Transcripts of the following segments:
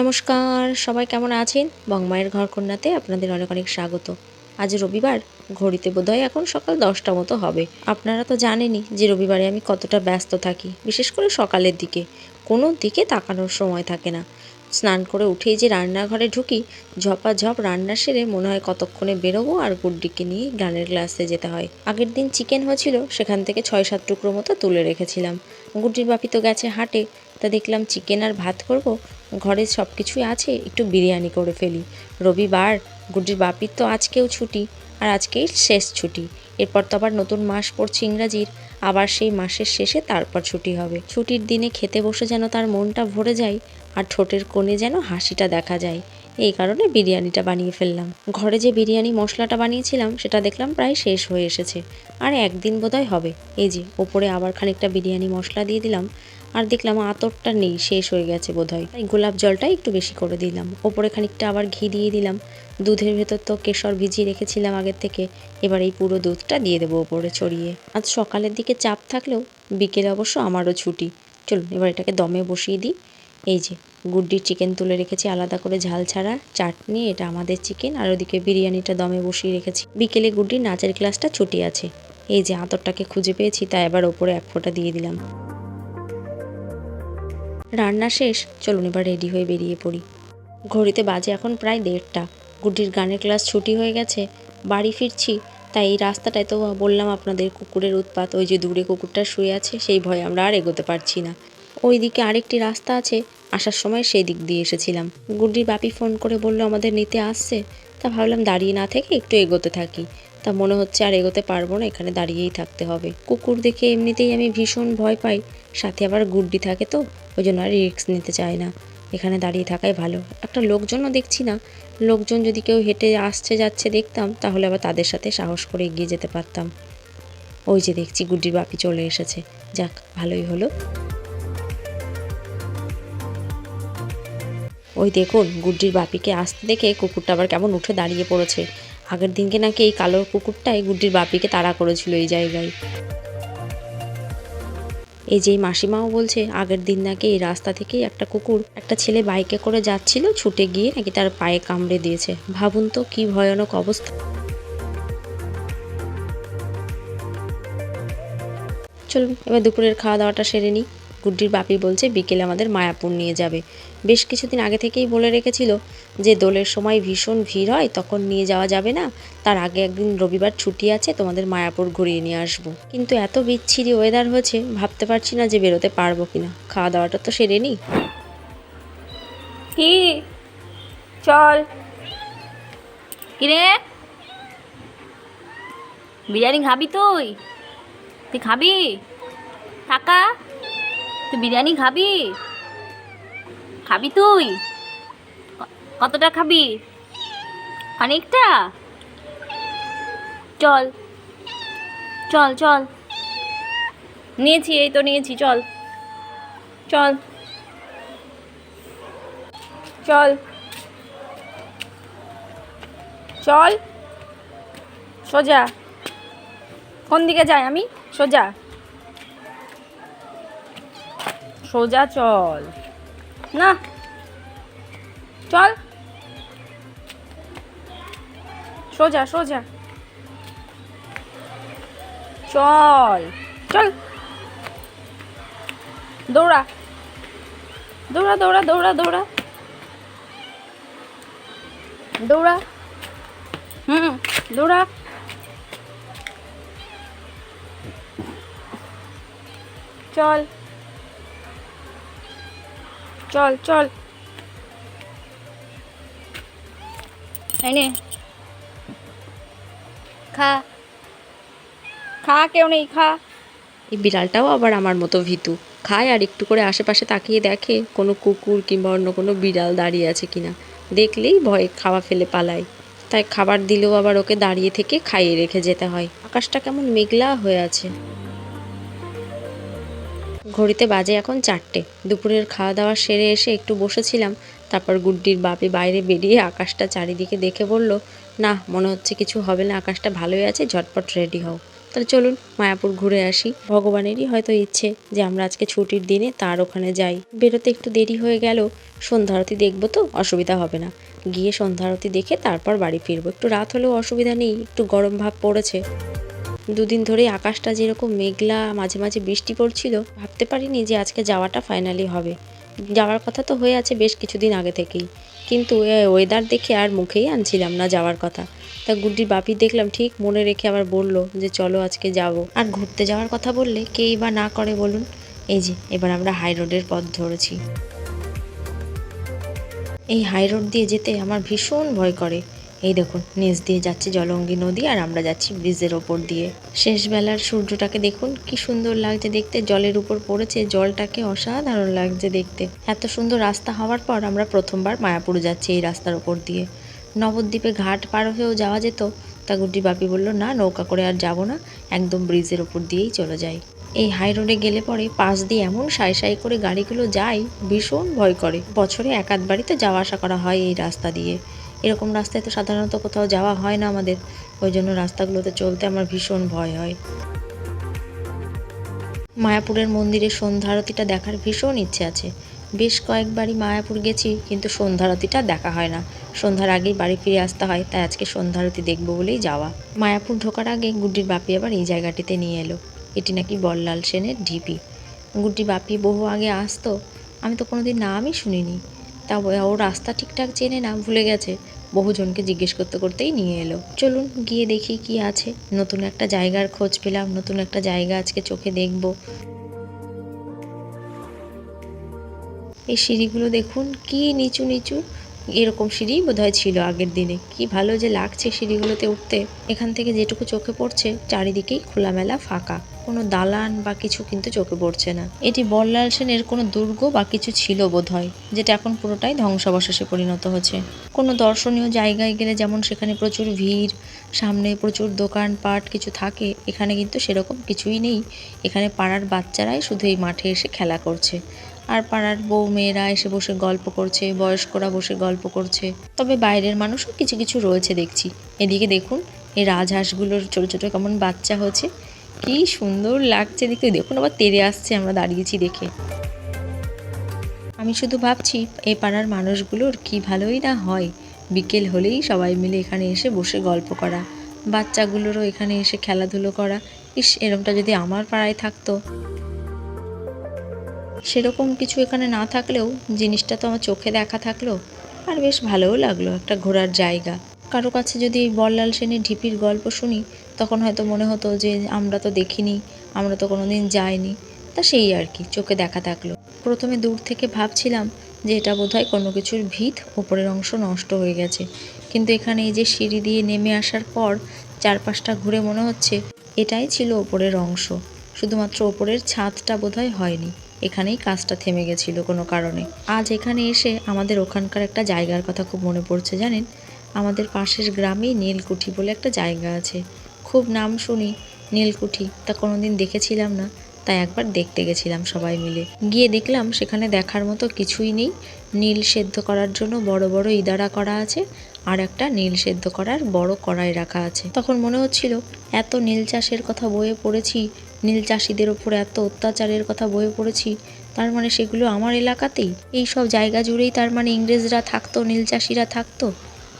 নমস্কার, সবাই কেমন আছেন? বংমায়ের ঘর কন্যাতে আপনাদের অনেক অনেক স্বাগত। আজ রবিবার, ঘড়িতে বোধহয় এখন সকাল দশটা মতো হবে। আপনারা তো জানেনই যে রবিবারে আমি কতটা ব্যস্ত থাকি, বিশেষ করে সকালের দিকে। কোনো দিকে তাকানোর সময় থাকে না। স্নান করে উঠেই যে রান্নাঘরে ঢুকি, ঝপাঝপ রান্না সেরে মনে হয় কতক্ষণে বেরোবো আর গুড্ডিকে নিয়ে গানের ক্লাসে যেতে হয়। আগের দিন চিকেন হয়েছিল, সেখান থেকে ছয় সাত টুকরো মতো তুলে রেখেছিলাম। গুড্ডির বাপি তো গেছে হাটে, তা দেখলাম চিকেন আর ভাত করব ঘরে সব কিছুই আছে, একটু বিরিয়ানি করে ফেলি। রবিবার, গুড্ডির বাপির তো আজকেও ছুটি, আর আজকেই শেষ ছুটি। এরপর তো আবার নতুন মাস পড়ছে ইংরাজির, আবার সেই মাসের শেষে তারপর ছুটি হবে। ছুটির দিনে খেতে বসে যেন তার মনটা ভরে যায়, আর ঠোঁটের কোণে যেন হাসিটা দেখা যায়। এই কারণে বিরিয়ানিটা বানিয়ে ফেললাম। ঘরে যে বিরিয়ানি মশলাটা বানিয়েছিলাম, সেটা দেখলাম প্রায় শেষ হয়ে এসেছে। আর একদিন বোধহয় হবে। এই যে, ওপরে আবার খানিকটা বিরিয়ানি মশলা দিয়ে দিলাম। আর দেখলাম আতরটা নেই, শেষ হয়ে গেছে বোধহয়। তাই গোলাপ জলটা একটু বেশি করে দিলাম। ওপরে খানিকটা আবার ঘি দিয়ে দিলাম। দুধের ভেতর তো কেশর ভিজিয়ে রেখেছিলাম আগের থেকে। এবার এই পুরো দুধটা দিয়ে দেবো ওপরে ছড়িয়ে। আজ সকালের দিকে চাপ থাকলেও বিকেলে অবশ্য আমারও ছুটি। চলুন, এবার এটাকে দমে বসিয়ে দিই। এই যে, গুড্ডির চিকেন তুলে রেখেছি আলাদা করে ঝাল ছাড়া। চাটনি, এটা আমাদের চিকেন, আর ওদিকে বিরিয়ানিটা দমে বসিয়ে রেখেছি। বিকেলে গুড্ডির নাচের ক্লাসটা ছুটি আছে। এই যে, আতরটাকে খুঁজে পেয়েছি, তাই এবার ওপরে এক ফোঁটা দিয়ে দিলাম। রান্না শেষ, চলুন এবার রেডি হয়ে বেরিয়ে পড়ি। ঘড়িতে বাজে এখন প্রায় দেড়টা। গুড্ডির গানের ক্লাস ছুটি হয়ে গেছে, বাড়ি ফিরছি, তাই এই রাস্তাটায় তো বললাম আপনাদের কুকুরের উৎপাত, ওই যে দূরে কুকুরটা শুয়ে আছে, সেই ভয়ে আমরা আর এগোতে পারছি না। ওই দিকে আরেকটি রাস্তা আছে, আসার সময় সেই দিক দিয়ে এসেছিলাম। গুড্ডির বাপি ফোন করে বলল, আমাদের নিতে আসছে। তা ভাবলাম দাঁড়িয়ে না থেকে একটু এগোতে থাকি। তা মনে হচ্ছে আর এগোতে পারব না, এখানে দাঁড়িয়েই থাকতে হবে। কুকুর দেখে এমনিতেই আমি ভীষণ ভয় পাই। সাথে আবার গুড্ডি থাকে তো, ওই জন্য আর রিস্ক নিতে চায় না। এখানে দাঁড়িয়ে থাকাই ভালো। একটা লোকজনও দেখছি না। লোকজন যদি কেউ হেঁটে আসছে যাচ্ছে দেখতাম, তাহলে আবার তাদের সাথে সাহস করে এগিয়ে যেতে পারতাম। ওই যে দেখছি গুড্ডির বাপি চলে এসেছে। যাক, ভালোই হলো। ওই দেখুন, গুড্ডির বাপিকে আসতে দেখে কুকুরটা আবার কেমন উঠে দাঁড়িয়ে পড়েছে। আগের দিনকে নাকি এই কালো কুকুরটাই গুড্ডির বাপিকে তাড়া করেছিল এই জায়গায়। এই যে মাসিমাও বলছে, আগের দিন নাকি এই রাস্তা থেকেই একটা কুকুর একটা ছেলে বাইকে করে যাচ্ছিল, ছুটে গিয়ে নাকি তার পায়ে কামড়ে দিয়েছে। ভাবুন তো কি ভয়ানক অবস্থা। চলুন, এবার দুপুরের খাওয়া দাওয়াটা সেরে নিই। গুড্ডির বাপি বলছে, বিকেলে আমাদের মায়াপুর নিয়ে যাবে। বেশ কিছুদিন আগে থেকেই বলে রেখেছিল যে, দোলের সময় ভীষণ ভিড় হয়, তখন নিয়ে যাওয়া যাবে না। তার আগে একদিন রবিবার ছুটি আছে, তোমাদের মায়াপুর ঘুরিয়ে নিয়ে আসব। কিন্তু এত বিচ্ছিরি ওয়েদার হয়েছে, ভাবতে পারছি না যে বেরোতে পারব কিনা। খাওয়া দাওয়াটা তো সেরে নিই কি? চল। কিরে? বিরিয়ানি খাবি তুই? তুই খাবি? টাকা তুই বিরিয়ানি খাবি? খাবি তুই? কতটা খাবি? অনেকটা চল। চল চল। নিয়েছি, এই তো নিয়েছি, চল। চল। চল। চল। সোজা। কোন দিকে যাই আমি? সোজা। সোজা চল। না। চল। সোজা সোজা। চল। চল। দৌড়া। দৌড়া দৌড়া দৌড়া দৌড়া। দৌড়া। হুম, দৌড়া। চল। চল চল। এনে খা। খা, কেউ নেই, খা। এই বিড়ালটাও আবার আমার মতো ভীতু। খায় আর একটু করে আশেপাশে তাকিয়ে দেখে কোনো কুকুর কিংবা অন্য কোনো বিড়াল দাঁড়িয়ে আছে কিনা। দেখলেই ভয়ে খাওয়া ফেলে পালায়। তাই খাবার দিলেও আবার ওকে দাঁড়িয়ে থেকে খাইয়ে রেখে যেতে হয়। আকাশটা কেমন মেঘলা হয়ে আছে। ঘড়িতে বাজে এখন চারটে। দুপুরের খাওয়া দাওয়া সেরে এসে একটু বসেছিলাম, তারপর গুড্ডির বাপি বাইরে বেরিয়ে আকাশটা চারিদিকে দেখে বলল, না, মনে হচ্ছে কিছু হবে না, আকাশটা ভালোই আছে, ঝটপট রেডি হও। তাহলে চলুন, মায়াপুর ঘুরে আসি। ভগবানেরই হয়তো ইচ্ছে যে আমরা আজকে ছুটির দিনে তার ওখানে যাই। বেরোতে একটু দেরি হয়ে গেল, সন্ধ্যা আরতি দেখব তো, অসুবিধা হবে না। গিয়ে সন্ধ্যা আরতি দেখে তারপর বাড়ি ফিরবো। একটু রাত হলেও অসুবিধা নেই, একটু গরম ভাব পড়েছে। দুদিন ধরে আকাশটা যেরকম মেঘলা, মাঝে মাঝে বৃষ্টি পড়ছিল, ভাবতে পারিনি যে আজকে যাওয়াটা ফাইনালি হবে। যাওয়ার কথা তো হয়ে আছে বেশ কিছুদিন আগে থেকেই। কিন্তু ওয়েদার দেখে আর মুখেই আনছিলাম না যাওয়ার কথা। তা গুড্ডির বাপি দেখলাম ঠিক মনে রেখে আবার বলল যে চলো আজকে যাব। আর ঘুরতে যাওয়ার কথা বললে কেই বা না করে বলুন? এই যে, এবার আমরা হাই রোডের পথ ধরেছি। এই হাই রোড দিয়ে যেতে আমার ভীষণ ভয় করে। এই দেখুন, নিচ দিয়ে যাচ্ছে জলঙ্গি নদী আর আমরা যাচ্ছি ব্রিজের ওপর দিয়ে। শেষ বেলার সূর্যটাকে দেখুন, কি সুন্দর লাগছে দেখতে। জলের উপর পড়েছে, জলটাকে অসাধারণ লাগছে দেখতে। এত সুন্দর রাস্তা হওয়ার পর আমরা প্রথমবার মায়াপুর যাচ্ছি এই রাস্তার ওপর দিয়ে। নবদ্বীপে ঘাট পার হয়েও যাওয়া যেত, তা গুড্ডি বাপি বলল, না, নৌকা করে আর যাব না, একদম ব্রিজের ওপর দিয়েই চলে যাই। এই হাই রোডে গেলে পরে পাশ দিয়ে এমন সাই সাই করে গাড়িগুলো যায়, ভীষণ ভয় করে। বছরে এক আধ বাড়িতে যাওয়া আসা করা হয় এই রাস্তা দিয়ে। এরকম রাস্তায় তো সাধারণত কোথাও যাওয়া হয় না আমাদের। ওই জন্য রাস্তাগুলোতে চলতে আমার ভীষণ ভয় হয়। মায়াপুরের মন্দিরে সন্ধ্যা আরতিটা দেখার ভীষণ ইচ্ছে আছে। বেশ কয়েকবারই মায়াপুর গেছি, কিন্তু সন্ধ্যা আরতিটা দেখা হয় না। সন্ধ্যার আগেই বাড়ি ফিরে আসতে হয়, তাই আজকে সন্ধ্যা আরতি দেখব বলেই যাওয়া। মায়াপুর ঢোকার আগে গুড্ডির বাপি আবার এই জায়গাটিতে নিয়ে এলো। এটি নাকি বল্লাল সেনের ঢিপি। গুড্ডি বাপি বহু আগে আসতো, আমি তো কোনোদিন নামই শুনিনি। তা ও রাস্তা ঠিকঠাক চেনে না, ভুলে গেছে। বহুজনকে জিজ্ঞেস করতে করতেই নিয়ে এলো। চলুন গিয়ে দেখি কি আছে। নতুন একটা জায়গার খোঁজ পেলাম, নতুন একটা জায়গা আজকে চোখে দেখব। এই সিঁড়িগুলো দেখুন, কি নিচু নিচু। এরকম সিঁড়ি বোধহয় ছিল আগের দিনে। কি ভালো যে লাগছে সিঁড়িগুলোতে উঠতে। এখান থেকে যেটুকু চোখে পড়ছে, চারিদিকেই খোলামেলা, ফাঁকা। কোনো দালান বা কিছু কিন্তু চোখে পড়ছে না। এটি বল্লাল সেনের কোনো দুর্গ বা কিছু ছিল বোধ হয় যেটা এখন পুরোটাই ধ্বংসাবশেষে পরিণত হচ্ছে। কোনো দর্শনীয় জায়গায় গেলে যেমন সেখানে প্রচুর ভিড়, সামনে প্রচুর দোকান পাট কিছু থাকে, এখানে কিন্তু সেরকম কিছুই নেই। এখানে পাড়ার বাচ্চারাই শুধু এই মাঠে এসে খেলা করছে। আর পাড়ার বউ মেয়েরা এসে বসে গল্প করছে, বয়স্করা বসে গল্প করছে। তবে বাইরের মানুষও কিছু কিছু রয়েছে দেখছি। এদিকে দেখুন, এই রাজহাঁসগুলোর ছোটো ছোটো কেমন বাচ্চা হচ্ছে। কি সুন্দর লাগছে দেখতে। দেখুন, আবার তেড়ে আসছে, আমরা দাঁড়িয়েছি দেখে। আমি শুধু ভাবছি, এ পাড়ার মানুষগুলোর কি ভালোই না হয়। বিকেল হলেই সবাই মিলে এখানে এসে বসে গল্প করা। বাচ্চাগুলোরও এখানে এসে খেলাধুলো করা। ইস, এরমটা যদি আমার পাড়ায় থাকতো। সেরকম কিছু এখানে না থাকলেও জিনিসটা তো আমার চোখে দেখা থাকল আর বেশ ভালোও লাগল একটা ঘোরার জায়গা। কারও কাছে যদি বল্লাল সেনের ঢিপির গল্প শুনি, তখন হয়তো মনে হতো যে আমরা তো দেখিনি, আমরা তো কোনো দিন যাইনি। তা সেই আর কি, চোখে দেখা থাকল। প্রথমে দূর থেকে ভাবছিলাম যে এটা বোধহয় কোনো কিছুর ভিত, ওপরের অংশ নষ্ট হয়ে গেছে। কিন্তু এখানে এই যে সিঁড়ি দিয়ে নেমে আসার পর চারপাশটা ঘুরে মনে হচ্ছে, এটাই ছিল ওপরের অংশ। শুধুমাত্র ওপরের ছাদটা বোধহয় হয়নি। এখানেই কাজটা থেমে গেছিল কোনো কারণে। আজ এখানে এসে আমাদের ওখানকার একটা জায়গার কথা খুব মনে পড়ছে জানেন? আমাদের পাশের গ্রামেই নীলকুঠি বলে একটা জায়গা আছে। খুব নাম শুনি নীলকুঠি, তা কোনোদিন দেখেছিলাম না, তাই একবার দেখতে গেছিলাম সবাই মিলে। গিয়ে দেখলাম সেখানে দেখার মতো কিছুই নেই। নীল সেদ্ধ করার জন্য বড় বড় ইদারা করা আছে আর একটা নীল সেদ্ধ করার বড় কড়াই রাখা আছে। তখন মনে হচ্ছিল, এত নীল চাষের কথা বইয়ে পড়েছি নীল চাষিদের ওপর এত অত্যাচারের কথা বয়ে পড়েছি, তার মানে সেগুলো আমার এলাকাতেই? এই সব জায়গা জুড়েই তার মানে ইংরেজরা থাকতো, নীল চাষিরা থাকতো?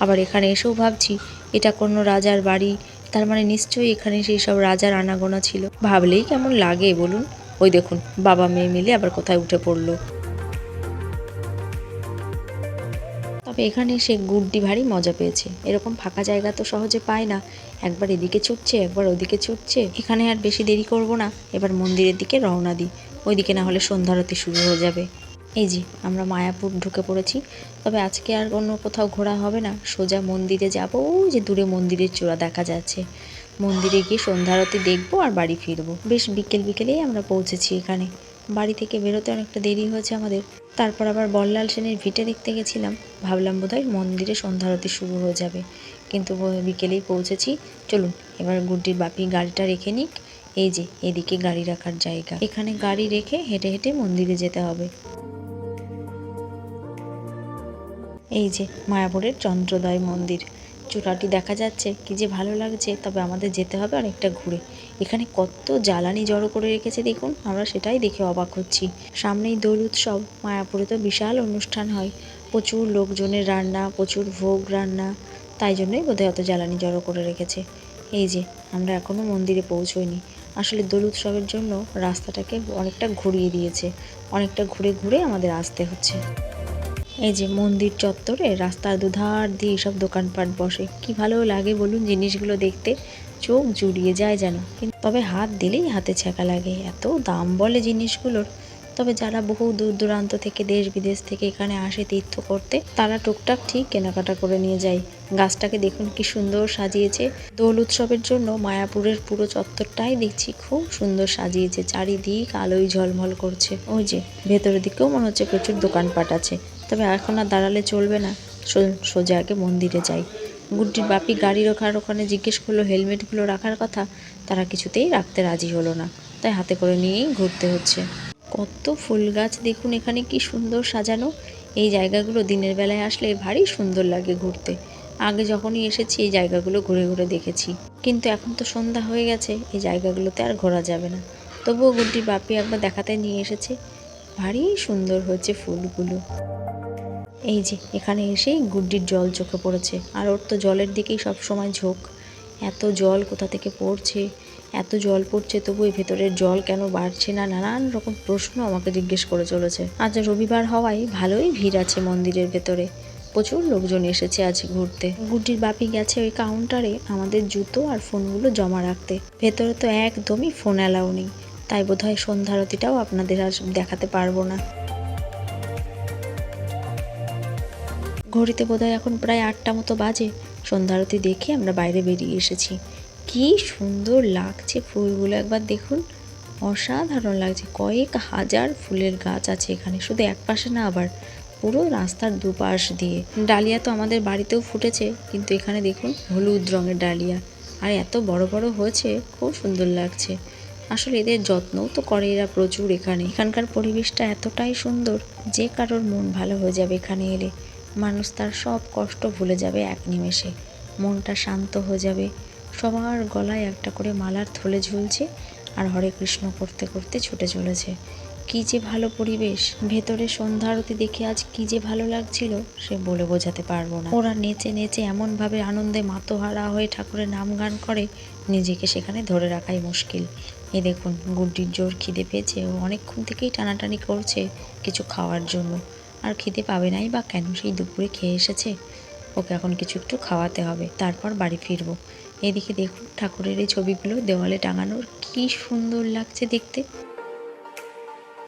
আবার এখানে এসেও ভাবছি, এটা কোনো রাজার বাড়ি, তার মানে নিশ্চয়ই এখানে সেই সব রাজার আনাগোনা ছিল। ভাবলেই কেমন লাগে বলুন? ওই দেখুন, বাবা মেয়ে মিলে আবার কোথায় উঠে পড়ল। তবে এখানে সে গুড্ডি ভারী মজা পেয়েছে। এরকম ফাঁকা জায়গা তো সহজে পায় না। একবার এদিকে ছুটছে, একবার ওদিকে ছুটছে। এখানে আর বেশি দেরি করব না। এবার মন্দিরের দিকে রওনা দিই। ওইদিকে না হলে সন্ধ্যারতি শুরু হয়ে যাবে। এই যে, আমরা মায়াপুর ঢুকে পড়েছি। তবে আজকে আর অন্য কোথাও ঘোরা হবে না। সোজা মন্দিরে যাব। ওই যে দূরে মন্দিরের চূড়া দেখা যাচ্ছে। মন্দিরে গিয়ে সন্ধ্যারতি দেখব আর বাড়ি ফিরবো। বেশ বিকেল বিকেলেই আমরা পৌঁছেছি এখানে। বাড়ি থেকে বেরোতে অনেকটা দেরি হয়েছে আমাদের। তারপর আবার বল্লাল সেনের ভিটে দেখতে গেছিলাম। ভাবলাম বোধহয় মন্দিরে সন্ধ্যারতি শুরু হয়ে যাবে। কিন্তু বিকেলেই পৌঁছেছি। চলুন, এবার গুড্ডির বাপি গাড়িটা রেখে নিক। এই যে, এদিকে গাড়ি রাখার জায়গা। এখানে গাড়ি রেখে হেঁটে হেঁটে মন্দিরে যেতে হবে। এই যে, মায়াপুরের চন্দ্রোদয় মন্দির। চূড়াটি দেখা যাচ্ছে। কি যে ভালো লাগছে, তবে আমাদের যেতে হবে অনেকটা ঘুরে। এখানে কত জ্বালানি জড়ো করে রেখেছে দেখুন, আমরা সেটাই দেখে অবাক হচ্ছি। সামনেই দোল উৎসব, মায়াপুরে তো বিশাল অনুষ্ঠান হয়। প্রচুর লোকজনের রান্না, প্রচুর ভোগ রান্না, তাই জন্যই বোধহয় অত জ্বালানি জড়ো করে রেখেছে। এই যে, আমরা এখনও মন্দিরে পৌঁছোইনি। আসলে দোল উৎসবের জন্য রাস্তাটাকে অনেকটা ঘুরিয়ে দিয়েছে। অনেকটা ঘুরে ঘুরে আমাদের আসতে হচ্ছে। এই যে, মন্দির চত্বরে রাস্তার দুধার দিয়ে সব দোকানপাট বসে। কি ভালো লাগে বলুন জিনিসগুলো দেখতে। চোখ জুড়িয়ে যায় যেন। কিন্তু তবে হাত দিলেই হাতে ছ্যাঁকা লাগে। এত দাম বলে জিনিসগুলোর। তবে যারা বহু দূর দূরান্ত থেকে দেশ বিদেশ থেকে এখানে আসে তীর্থ করতে, তারা টুকটাক ঠিক কেনাকাটা করে নিয়ে যায়। গাছটাকে দেখুন কি সুন্দর সাজিয়েছে। দোল উৎসবের জন্য মায়াপুরের পুরো চত্বরটাই দেখছি খুব সুন্দর সাজিয়েছে। চারিদিক আলোয় ঝলমল করছে। ওই যে, ভেতরের দিকেও মনে হচ্ছে প্রচুর দোকানপাট আছে। তবে এখন আর দাঁড়ালে চলবে না। সোজা আগে মন্দিরে যাই। গুড্ডির বাপি গাড়ি রাখার ওখানে জিজ্ঞেস করল, হেলমেটগুলো রাখার কথা? তারা কিছুতেই রাখতে রাজি হলো না। তাই হাতে করে নিয়েই ঘুরতে হচ্ছে। কত ফুল গাছ, দেখুন এখানে কি সুন্দর সাজানো। এই জায়গাগুলো দিনের বেলায় আসলে ভারী সুন্দর লাগে ঘুরতে। আগে যখনই এসেছি, এই জায়গাগুলো ঘুরে ঘুরে দেখেছি। কিন্তু এখন তো সন্ধ্যা হয়ে গেছে, এই জায়গাগুলোতে আর ঘোরা যাবে না। তবুও গুড্ডির বাপি একবার দেখাতে নিয়ে এসেছে। ভারী সুন্দর হয়েছে ফুলগুলো। এই যে, এখানে এসেই গুড্ডির জল চোখে পড়েছে। আর ওর তো জলের দিকেই সব সময় ঝোঁক। এত জল কোথা থেকে পড়ছে? এত জল পড়ছে, তবু এই ভেতরের জল কেন বাড়ছে না? নানান রকম প্রশ্ন আমাকে জিজ্ঞেস করে চলেছে। আজ রবিবার হওয়ায় ভালোই ভিড় আছে মন্দিরের ভেতরে। প্রচুর লোকজন এসেছে আজ ঘুরতে। গুড্ডির বাপি গেছে ওই কাউন্টারে আমাদের জুতো আর ফোনগুলো জমা রাখতে। ভেতরে তো একদমই ফোন অ্যালাউ নেই। তাই বোধহয় সন্ধ্যারতিটাও আপনাদের আর দেখাতে পারব না। ঘড়িতে বোধহয় এখন প্রায় আটটা মতো বাজে। সন্ধ্যারতি দেখে আমরা বাইরে বেরিয়ে এসেছি। কি সুন্দর লাগছে ফুলগুলো, একবার দেখুন। অসাধারণ লাগছে, কয়েক হাজার ফুলের গাছ আছে এখানে, শুধু এক পাশে না আবার পুরো রাস্তার দুপাশ দিয়ে। ডালিয়া তো আমাদের বাড়িতেও ফুটেছে, কিন্তু এখানে দেখুন হলুদ রঙের ডালিয়া। আর এত বড় বড় হয়েছে, খুব সুন্দর লাগছে। আসলে এদের যত্নও তো করে এরা প্রচুর এখানে। এখানকার পরিবেশটা এতটাই সুন্দর যে কারোর মন ভালো হয়ে যাবে এখানে এলে। মানুষ তার সব কষ্ট ভুলে যাবে এক নিমেষে। মনটা শান্ত হয়ে যাবে। সবার গলায় একটা করে মালার থলে ঝুলছে আর হরে কৃষ্ণ করতে করতে ছুটে চলেছে। কি যে ভালো পরিবেশ। ভেতরে সন্ধ্যা আরতি দেখে আজ কি যে ভালো লাগছিল সে বলে বোঝাতে পারব না। ওরা নেচে নেচে এমনভাবে আনন্দে মাতোহারা হয়ে ঠাকুরের নাম গান করে, নিজেকে সেখানে ধরে রাখাই মুশকিল। এ দেখুন, গুড্ডির জোর খিদে পেয়েছে ও অনেকক্ষণ থেকেই টানাটানি করছে কিছু খাওয়ার জন্য। আর খিদে পাবে নাই বা কেন সেই দুপুরে খেয়ে এসেছে? ওকে এখন কিছু একটু খাওয়াতে হবে, তারপর বাড়ি ফিরবো। এদিকে দেখুন ঠাকুরের এই ছবিগুলো দেওয়ালে টাঙানোর কি সুন্দর লাগছে দেখতে।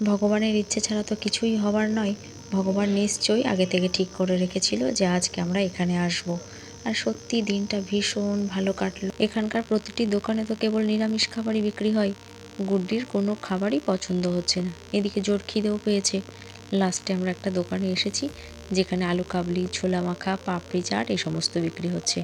ভগবানের ইচ্ছে ছাড়া তো কিছুই হবার নয়। ভগবান নিশ্চয়ই আগে থেকে ঠিক করে রেখেছিল যে আজকে আমরা এখানে আসব। আর সত্যি দিনটা ভীষণ ভালো কাটলো। এখানকার প্রতিটি দোকানে তো কেবল নিরামিষ খাবারই বিক্রি হয়। গুড্ডির কোনো খাবারই পছন্দ হচ্ছে না। এদিকে জোর খিদেও পেয়েছে। লাস্টে আমরা একটা দোকানে এসেছি, যেখানে আলু কাবলি, ছোলা মাখা, পাপড়ি, চাট এই সমস্ত বিক্রি হচ্ছে।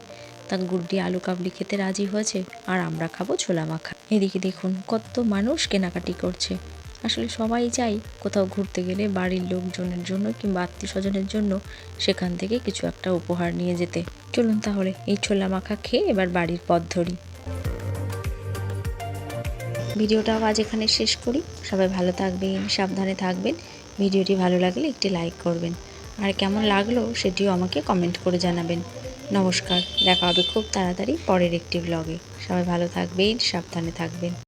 তা গুড্ডি আলু কাবলি খেতে রাজি হয়েছে, আর আমরা খাব ছোলা মাখা। এদিকে দেখুন, কত মানুষ কেনাকাটি করছে। আসলে সবাই চাই কোথাও ঘুরতে গেলে বাড়ির লোকজনের জন্য কিংবা আত্মীয় স্বজনের জন্য সেখান থেকে কিছু একটা উপহার নিয়ে যেতে। চলুন তাহলে এই ছোলা মাখা খেয়ে এবার বাড়ির পথ ধরি। ভিডিওটাও আজ এখানে শেষ করি। সবাই ভালো থাকবেন, সাবধানে থাকবেন। ভিডিওটি ভালো লাগলে একটি লাইক করবেন। আর কেমন লাগল সেটিও আমাকে কমেন্ট করে জানাবেন। নমস্কার, দেখা হবে খুব তাড়াতাড়ি পরের একটি ব্লগে সবাই ভালো থাকবেন, সাবধানে থাকবেন।